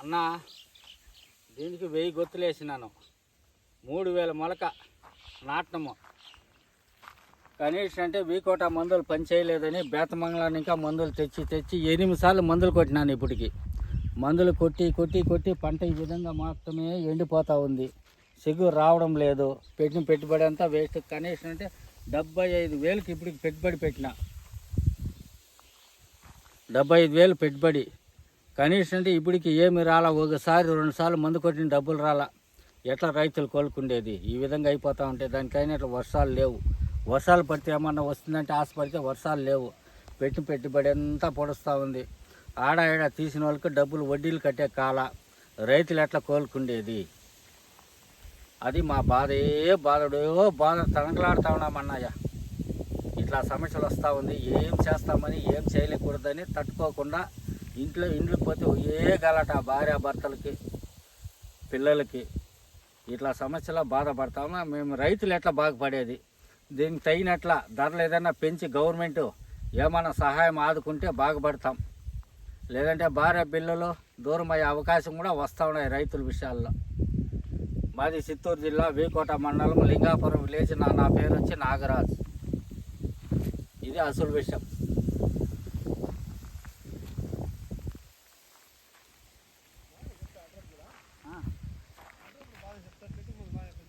అన్న దీనికి వెయ్యి గొత్తులు వేసినాను. మూడు వేల మొలక నాటనము కనీసం అంటే వీకోట మందులు పనిచేయలేదని బేతమంగళాన్ని ఇంకా మందులు తెచ్చి తెచ్చి ఎనిమిది సార్లు మందులు కొట్టినాను ఇప్పటికి. మందులు కొట్టి కొట్టి కొట్టి పంట ఈ విధంగా మాత్రమే ఎండిపోతూ ఉంది. సిగ్గు రావడం లేదు. పెట్టిన పెట్టుబడి అంతా వేస్ట్. కనీసం అంటే డెబ్బై ఐదు వేలకి ఇప్పటికి పెట్టుబడి పెట్టిన. డెబ్బై ఐదు వేలు పెట్టుబడి. కనీసం అంటే ఇప్పటికి ఏమి రాలా ఒకసారి రెండు సార్లు మందు కొట్టిన డబ్బులు రాలా. ఎట్లా రైతులు కోలుకుండేది? ఈ విధంగా అయిపోతూ ఉంటే దానికైనా ఇట్లా వర్షాలు లేవు. వర్షాలు పడితే ఏమన్నా వస్తుందంటే ఆశపడితే వర్షాలు లేవు. పెట్టి పెట్టుబడి అంతా పొడుస్తూ ఉంది. ఆడ ఆడ తీసిన వాళ్ళకి డబ్బులు వడ్డీలు కట్టే కాల. రైతులు ఎట్లా కోలుకుండేది? అది మా బాధ ఏ బాధడో బాధ తనకలాడుతా ఉన్నామన్నాయ ఇట్లా సమస్యలు వస్తూ ఉంది. ఏం చేస్తామని ఏం చేయలేకూడదని తట్టుకోకుండా ఇంట్లో ఇంట్లోకి పోతే ఏ గలట భార్య భర్తలకి పిల్లలకి. ఇట్లా సమస్యలో బాధపడతామా మేము రైతులు ఎట్లా బాగుపడేది? దీనికి తగినట్ల ధరలు ఏదైనా పెంచి గవర్నమెంట్ ఏమైనా సహాయం ఆదుకుంటే బాగుపడతాం. లేదంటే భార్య పిల్లలు దూరం అయ్యే అవకాశం కూడా వస్తూ ఉన్నాయి రైతుల విషయాల్లో. మాది చిత్తూరు జిల్లా వీకోట మండలం లింగాపురం విలేజ్ నా నా పేరు వచ్చి నాగరాజ్. ఇది అసలు విషయం.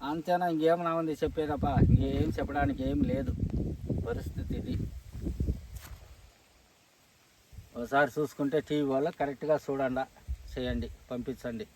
అంతేనా? ఇంకేమన్నా ఉంది? చెప్పేదప్ప. ఇంకేం చెప్పడానికి ఏం లేదు. పరిస్థితి ఇది. ఒకసారి చూసుకుంటే టీవీ వాళ్ళు కరెక్ట్గా చూడండి. చేయండి. పంపించండి.